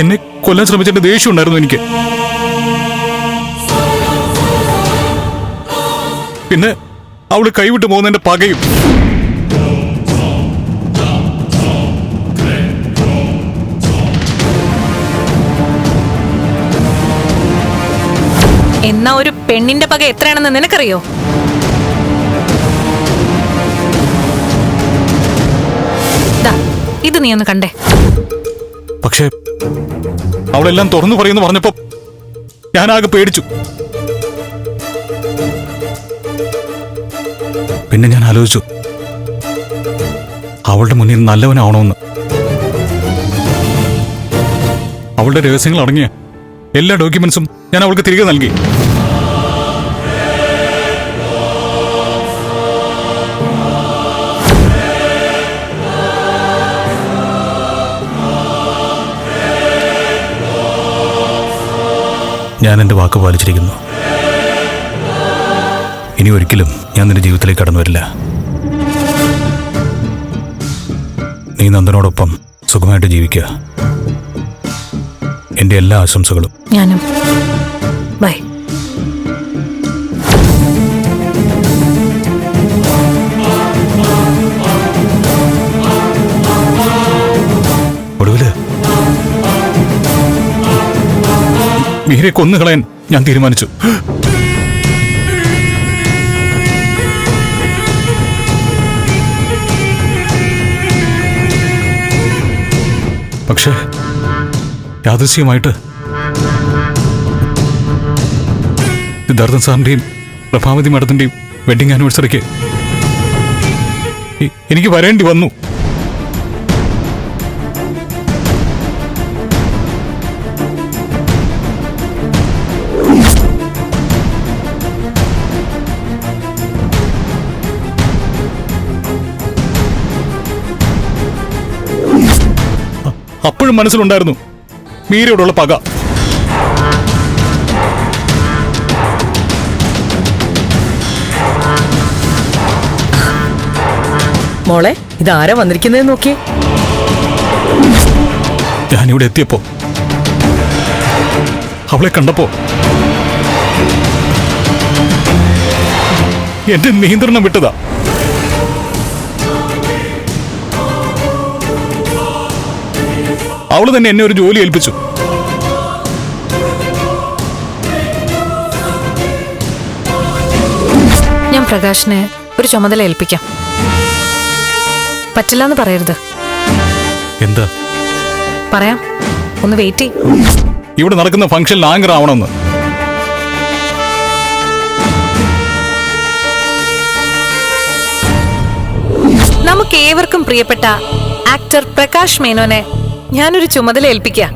എന്നെ കൊല്ലാൻ ശ്രമിച്ചതിന്റെ ദേഷ്യം ഉണ്ടായിരുന്നു എനിക്ക്. പിന്നെ അവൾ കൈവിട്ട് പോകുന്നതിന്റെ പകയും. എന്നാ ഒരു പെണ്ണിന്റെ പക എത്രയാണെന്ന് നിനക്കറിയോ? ഇത് നീ ഒന്ന് കണ്ടേ. പക്ഷേ അവളെല്ലാം തുറന്നു പറയുന്നു പറഞ്ഞപ്പോ ഞാനാകെ പേടിച്ചു. പിന്നെ ഞാൻ ആലോചിച്ചു അവളുടെ മുന്നിൽ നല്ലവനാവണമെന്ന്. അവളുടെ രഹസ്യങ്ങൾ അടങ്ങിയ എല്ലാ ഡോക്യുമെന്റ്സും ഞാൻ അവൾക്ക് തിരികെ നൽകി. ഞാൻ എന്റെ വാക്ക് പാലിച്ചിരിക്കുന്നു. ഇനി ഒരിക്കലും ഞാൻ നിന്റെ ജീവിതത്തിലേക്ക് കടന്നു വരില്ല. നീ നന്ദനോടൊപ്പം സുഖമായിട്ട് ജീവിക്കുക. എന്റെ എല്ലാ ആശംസകളും. ഞാനും. മീരെ കൊന്നുകളയാൻ ഞാൻ തീരുമാനിച്ചു. പക്ഷേ യാദൃശ്യമായിട്ട് സിദ്ധാർത്ഥൻ സാറിന്റെയും പ്രഭാവതി മാഡത്തിന്റെയും വെഡിങ് ആനിവേഴ്സറിക്ക് എനിക്ക് വരേണ്ടി വന്നു. അപ്പോഴും മനസ്സിലുണ്ടായിരുന്നു. മീരയോടുള്ള പക. മോളെ ഇതാരാ വന്നിരിക്കുന്നത് നോക്കിയേ. ഞാനിവിടെ എത്തിയപ്പോ. അവളെ കണ്ടപ്പോ. എന്റെ നിയന്ത്രണം വിട്ടതാ. അവൾ തന്നെ എന്നെ ഒരു ജോലി ഏൽപ്പിച്ചു. ഞാൻ പ്രകാശിനെ ഒരു ചുമതല ഏൽപ്പിക്കാം. പറ്റില്ല എന്ന് പറയരുത്. എന്താ? പറയാം. ഒന്ന് വെയിറ്റ് ഇവിടെ നടക്കുന്ന ഫംഗ്ഷനിൽ ആങ്കർ ആവണമെന്ന്. നമുക്ക് ഏവർക്കും പ്രിയപ്പെട്ട ആക്ടർ പ്രകാശ് മേനോനെ ഞാനൊരു ചുമതല ഏൽപ്പിക്കാം.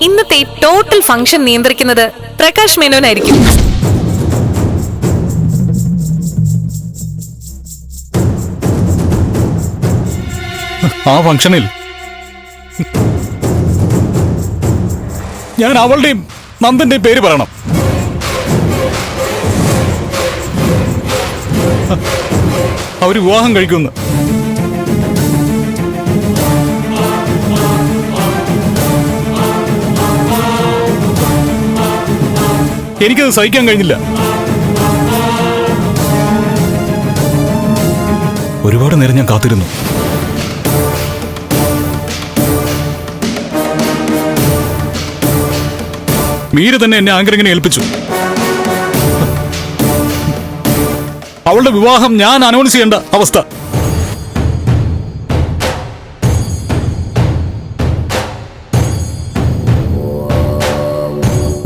ഇന്നത്തെ ടോട്ടൽ ഫംഗ്ഷൻ നിയന്ത്രിക്കുന്നത് പ്രകാശ് മേനോനായിരിക്കും. ആ ഫംഗ്ഷനിൽ ഞാൻ അവളുടെയും നന്ദന്റെയും പേര് പറയണം. അവർ വിവാഹം കഴിക്കുമെന്ന്. എനിക്കത് സഹിക്കാൻ കഴിഞ്ഞില്ല. ഒരുപാട് നേരം ഞാൻ കാത്തിരുന്നു. മീര തന്നെ എന്നെ ആങ്കറിങ്ങനെ ഏൽപ്പിച്ചു. അവളുടെ വിവാഹം ഞാൻ അനൗൺസ് ചെയ്യേണ്ട അവസ്ഥ.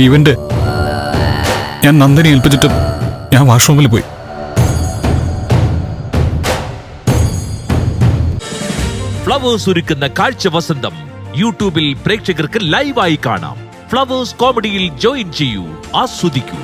ഇവന്റ് ഞാൻ നന്ദിനി ഏൽപ്പിച്ചിട്ട് ഞാൻ വാഷ്റൂമിൽ പോയി. ഫ്ലവേഴ്സ് ഒരുക്കുന്ന കാഴ്ച വസന്തം യൂട്യൂബിൽ പ്രേക്ഷകർക്ക് ലൈവായി കാണാം. ഫ്ലവേഴ്സ് കോമഡിയിൽ ജോയിൻ ചെയ്യൂ ആസ്വദിക്കൂ.